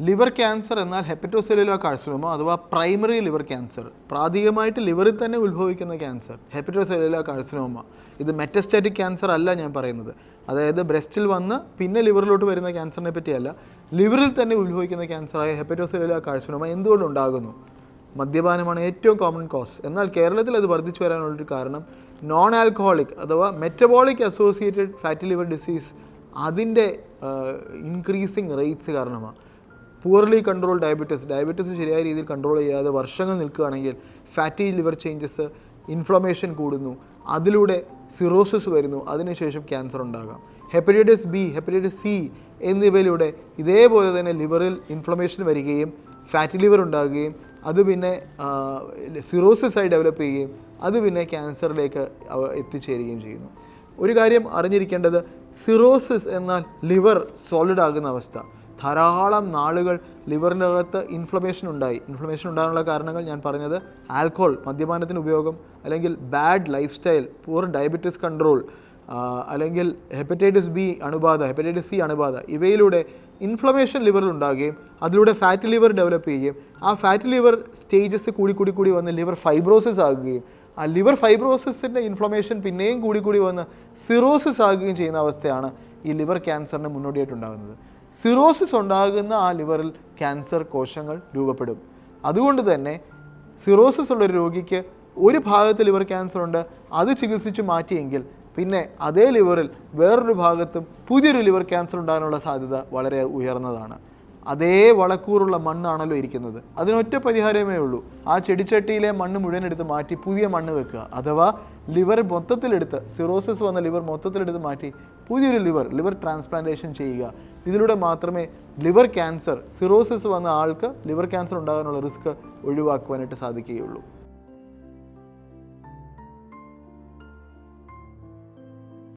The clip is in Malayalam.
ലിവർ ക്യാൻസർ എന്നാൽ ഹെപ്പറ്റോസെല്ലുലാർ കാർസിനോമ അഥവാ പ്രൈമറി ലിവർ ക്യാൻസർ പ്രാഥമികമായിട്ട് ലിവറിൽ തന്നെ ഉത്ഭവിക്കുന്ന ക്യാൻസർ ഹെപ്പറ്റോസെല്ലുലാർ കാർസിനോമ ഇത് മെറ്റസ്റ്റാറ്റിക് ക്യാൻസർ അല്ല ഞാൻ പറയുന്നത്. അതായത് ബ്രസ്റ്റിൽ വന്ന് പിന്നെ ലിവറിലോട്ട് വരുന്ന ക്യാൻസറിനെ പറ്റിയല്ല ലിവറിൽ തന്നെ ഉത്ഭവിക്കുന്ന ക്യാൻസറായ ഹെപ്പറ്റോസെല്ലുലാർ കാർസിനോമ എന്തുകൊണ്ടുണ്ടാകുന്നു മദ്യപാനമാണ് ഏറ്റവും കോമൺ കോസ് എന്നാൽ കേരളത്തിൽ അത് വർദ്ധിച്ചു വരാനുള്ളൊരു കാരണം നോൺ ആൽക്കഹോളിക് അഥവാ metabolic associated fatty liver disease അതിന്റെ ഇൻക്രീസിങ് റേറ്റ്സ് കാരണമാണ്. പുവർലി കൺട്രോൾ ഡയബറ്റീസ് ഡയബറ്റീസ് ശരിയായ രീതിയിൽ കൺട്രോൾ ചെയ്യാതെ വർഷങ്ങൾ നിൽക്കുകയാണെങ്കിൽ ഫാറ്റി ലിവർ ചേഞ്ചസ് ഇൻഫ്ലമേഷൻ കൂടുന്നു. അതിലൂടെ സിറോസിസ് വരുന്നു. അതിനുശേഷം ക്യാൻസർ ഉണ്ടാകാം. ഹെപ്പറ്റൈറ്റിസ് ബി ഹെപ്പറ്റൈറ്റിസ് സി എന്നിവയിലൂടെ ഇതേപോലെ തന്നെ ലിവറിൽ ഇൻഫ്ലമേഷൻ വരികയും ഫാറ്റി ലിവർ ഉണ്ടാകുകയും അത് പിന്നെ സിറോസിസ് ആയി ഡെവലപ്പ് ചെയ്യുകയും അത് പിന്നെ ക്യാൻസറിലേക്ക് എത്തിച്ചേരുകയും ചെയ്യുന്നു. ഒരു കാര്യം അറിഞ്ഞിരിക്കേണ്ടത് സിറോസിസ് എന്നാൽ ലിവർ സോളിഡ് ആകുന്ന അവസ്ഥ. ധാരാളം നാളുകൾ ലിവറിന്റെ അകത്ത് ഇൻഫ്ലമേഷൻ ഉണ്ടായി. ഇൻഫ്ലമേഷൻ ഉണ്ടാകാനുള്ള കാരണങ്ങൾ ഞാൻ പറഞ്ഞത് ആൽക്കഹോൾ മദ്യപാനത്തിന് ഉപയോഗം അല്ലെങ്കിൽ bad lifestyle poor diabetes control അല്ലെങ്കിൽ ഹെപ്പറ്റൈറ്റിസ് ബി അണുബാധ ഹെപ്പറ്റൈറ്റിസ് സി അണുബാധ ഇവയിലൂടെ ഇൻഫ്ലമേഷൻ ലിവറിൽ ഉണ്ടാകുകയും അതിലൂടെ ഫാറ്റ് ലിവർ ഡെവലപ്പ് ചെയ്യുകയും ആ ഫാറ്റ് ലിവർ സ്റ്റേജസ് കൂടി കൂടി കൂടി വന്ന് ലിവർ ഫൈബ്രോസിസ് ആകുകയും ആ ലിവർ ഫൈബ്രോസിസിന്റെ ഇൻഫ്ലമേഷൻ പിന്നെയും കൂടി കൂടി വന്ന് സിറോസിസ് ആകുകയും ചെയ്യുന്ന അവസ്ഥയാണ് ഈ ലിവർ ക്യാൻസറിന് മുന്നോടിയായിട്ടുണ്ടാകുന്നത് സിറോസിസ് ഉണ്ടാകുന്ന ആ ലിവറിൽ ക്യാൻസർ കോശങ്ങൾ രൂപപ്പെടും. അതുകൊണ്ട് തന്നെ സിറോസിസ് ഉള്ള ഒരു രോഗിക്ക് ഒരു ഭാഗത്ത് ലിവർ ക്യാൻസർ ഉണ്ട് അത് ചികിത്സിച്ച് മാറ്റിയെങ്കിൽ പിന്നെ അതേ ലിവറിൽ വേറൊരു ഭാഗത്തും പുതിയൊരു ലിവർ ക്യാൻസർ ഉണ്ടാകാനുള്ള സാധ്യത വളരെ ഉയർന്നതാണ്. അതേ വളക്കൂറുള്ള മണ്ണാണല്ലോ ഇരിക്കുന്നത്. അതിനൊറ്റ പരിഹാരമേ ഉള്ളൂ. ആ ചെടിച്ചട്ടിയിലെ മണ്ണ് മുഴുവൻ എടുത്ത് മാറ്റി പുതിയ മണ്ണ് വെക്കുക. അഥവാ ലിവർ മൊത്തത്തിലെടുത്ത് സിറോസിസ് വന്ന ലിവർ മൊത്തത്തിലെടുത്ത് മാറ്റി പുതിയൊരു ലിവർ ലിവർ ട്രാൻസ്പ്ലാന്റേഷൻ ചെയ്യുക. ഇതിലൂടെ മാത്രമേ ലിവർ ക്യാൻസർ സിറോസിസ് വന്ന ആൾക്ക് ലിവർ ക്യാൻസർ ഉണ്ടാകാനുള്ള റിസ്ക് ഒഴിവാക്കുവാനായിട്ട് സാധിക്കുകയുള്ളൂ.